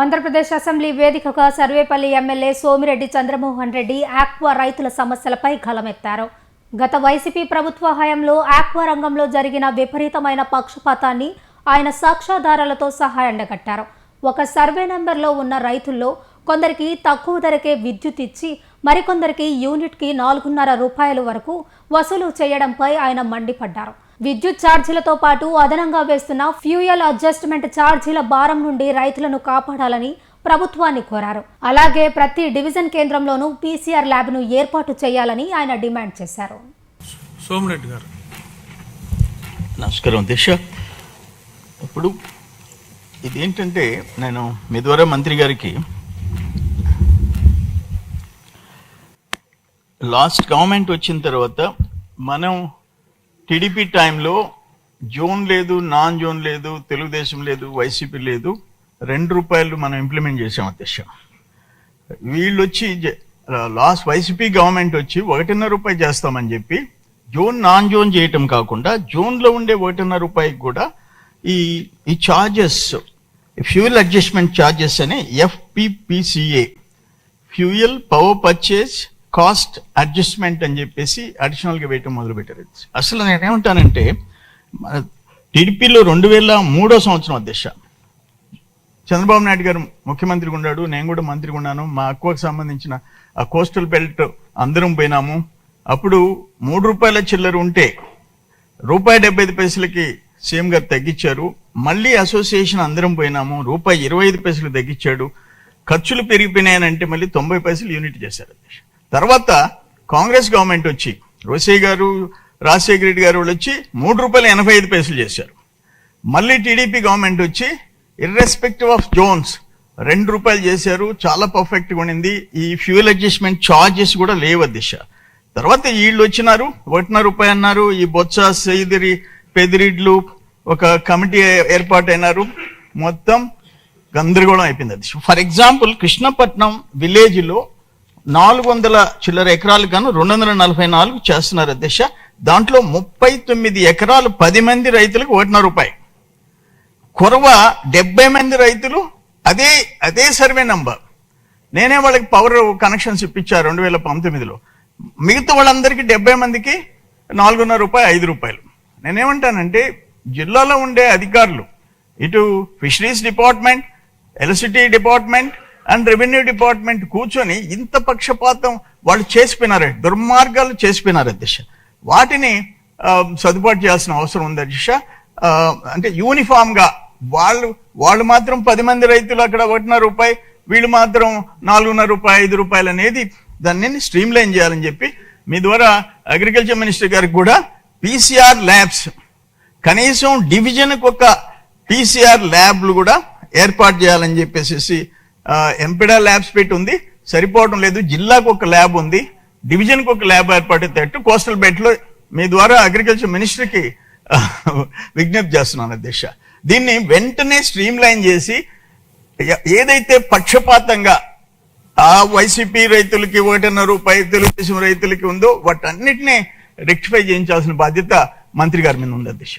Andhra Pradesh assembly వేదికగా Sarvepalli MLA Somireddy Chandramohan Reddy aqua రైతుల సమస్యలపై గలమెత్తారు. గత వైసీపీ ప్రభుత్వ హయాంలో ఆక్వా రంగంలో జరిగిన విపరీతమైన పక్షపాతాన్ని ఆయన సాక్ష్యాధారాలతో సహా ఎండగట్టారు. ఒక సర్వే నెంబర్లో ఉన్న రైతుల్లో కొందరికి తక్కువ ధరకే విద్యుత్ ఇచ్చి మరికొందరికి యూనిట్కి నాలుగున్నర రూపాయల వరకు వసూలు చేయడంపై ఆయన మండిపడ్డారు. విద్యుత్ ఛార్జీలతో పాటు అదనంగా వేస్తున్న ఫ్యూయల్ అడ్జస్ట్మెంట్ ఛార్జీల భారం నుండి రైతులను కాపాడాలని ప్రభుత్వాన్ని కోరారు. అలాగే ప్రతి డివిజన్ కేంద్రంలోనూ పీసీఆర్ ల్యాబ్ను ఏర్పాటు చేయాలని ఆయన డిమాండ్ చేశారు. సోమిరెడ్డి గారు. నమస్కారం దిశ ఇప్పుడు ఇదేంటంటే నేను మీ ద్వారా మంత్రి గారికి లాస్ట్ గవర్నమెంట్ వచ్చిన తర్వాత మనం టీడీపీ టైంలో జోన్ లేదు నాన్ జోన్ లేదు తెలుగుదేశం లేదు వైసీపీ లేదు రెండు రూపాయలు మనం ఇంప్లిమెంట్ చేసాం అధ్యక్ష. వీళ్ళు వచ్చి లాస్ట్ వైసీపీ గవర్నమెంట్ వచ్చి ఒకటిన్నర రూపాయి చేస్తామని చెప్పి జోన్ నాన్ జోన్ చేయటం కాకుండా జోన్లో ఉండే ఒకటిన్నర రూపాయికి కూడా ఈ ఈ చార్జెస్ ఫ్యూయల్ అడ్జస్ట్మెంట్ చార్జెస్ అని FPPCA fuel power purchase cost adjustment అని చెప్పేసి అడిషనల్గా వేయటం మొదలుపెట్టారు. అసలు నేనేమంటానంటే మన టీడీపీలో రెండు వేల మూడో సంవత్సరం అధ్యక్ష. చంద్రబాబు నాయుడు గారు ముఖ్యమంత్రిగా ఉన్నాడు నేను కూడా మంత్రిగా ఉన్నాను మా అక్కువకు సంబంధించిన ఆ కోస్టల్ బెల్ట్ అందరం పోయినాము. అప్పుడు మూడు రూపాయల చిల్లర ఉంటే రూపాయి డెబ్బై ఐదు పైసలకి సీఎం గారు తగ్గించారు. మళ్ళీ అసోసియేషన్ అందరం పోయినాము రూపాయి ఇరవై ఐదు పైసలు తగ్గించాడు. ఖర్చులు పెరిగిపోయినాయనంటే మళ్ళీ తొంభై పైసలు యూనిట్ చేశారు అధ్యక్ష. తర్వాత కాంగ్రెస్ గవర్నమెంట్ వచ్చి రోసే గారు రాజశేఖర రెడ్డి గారు వాళ్ళు వచ్చి మూడు రూపాయలు ఎనభై ఐదు పైసలు చేశారు. మళ్ళీ టీడీపీ గవర్నమెంట్ వచ్చి ఇర్రెస్పెక్టివ్ ఆఫ్ జోన్స్ రెండు రూపాయలు చేశారు చాలా పర్ఫెక్ట్గా ఉండింది. ఈ ఫ్యూయల్ అడ్జస్ట్మెంట్ చార్జెస్ కూడా లేవు దిశ. తర్వాత వీళ్ళు వచ్చినారు ఒకటిన్నర రూపాయి అన్నారు. ఈ బొత్స సైదిరి పెదిరిడ్లు ఒక కమిటీ ఏర్పాటైనారు. మొత్తం గందరగోళం అయిపోయింది అది ఫర్ ఎగ్జాంపుల్ కృష్ణపట్నం విలేజ్లో నాలుగు వందల చిల్లర ఎకరాలు గాను రెండు వందల నలభై నాలుగు చేస్తున్నారు అధ్యక్ష. దాంట్లో ముప్పై తొమ్మిది ఎకరాలు పది మంది రైతులకు ఒకటిన్నర రూపాయి. కొరవ డెబ్బై మంది రైతులు అదే అదే సర్వే నంబర్. నేనే వాళ్ళకి పవర్ కనెక్షన్స్ ఇప్పించారు రెండు వేల పంతొమ్మిదిలో. మిగతా వాళ్ళందరికీ డెబ్బై మందికి నాలుగున్నర రూపాయలు ఐదు రూపాయలు. నేనేమంటానంటే జిల్లాలో ఉండే అధికారులు ఇటు fisheries department electricity department and revenue department కూర్చొని ఇంత పక్షపాతం వాళ్ళు చేసిపోయినారు దుర్మార్గాలు చేసిపోయినారు అధ్యక్ష. వాటిని సదుపాటు సర్దుబాటు చేయాల్సిన అవసరం ఉంది అధ్యక్ష. అంటే యూనిఫామ్గా వాళ్ళు వాళ్ళు మాత్రం పది మంది రైతులు అక్కడ ఒకటిన్నర రూపాయి వీళ్ళు మాత్రం నాలుగున్నర రూపాయి ఐదు రూపాయలు అనేది దాన్ని స్ట్రీమ్ లైన్ చేయాలని చెప్పి మీ ద్వారా అగ్రికల్చర్ మినిస్టర్ గారికి కూడా పీసీఆర్ ల్యాబ్స్ కనీసం డివిజన్కి ఒక పీసీఆర్ ల్యాబ్లు కూడా ఏర్పాటు చేయాలని చెప్పేసి ఎంపిడా ల్యాబ్స్ పెట్టి ఉంది. సరిపోవడం లేదు. జిల్లాకు ఒక ల్యాబ్ ఉంది. డివిజన్కి ఒక ల్యాబ్ ఏర్పాటు కోస్టల్ బెల్ట్లో మీ ద్వారా అగ్రికల్చర్ మినిస్టర్కి విజ్ఞప్తి చేస్తున్నాను అధ్యక్ష. దీన్ని వెంటనే స్ట్రీమ్ లైన్ చేసి ఏదైతే పక్షపాతంగా ఆ వైసీపీ రైతులకి ఒకటిన్నర రూపాయి తెలుగుదేశం రైతులకి ఉందో వాటన్నిటిని రెక్టిఫై చేయించాల్సిన బాధ్యత మంత్రి గారి మీద ఉంది అధ్యక్ష.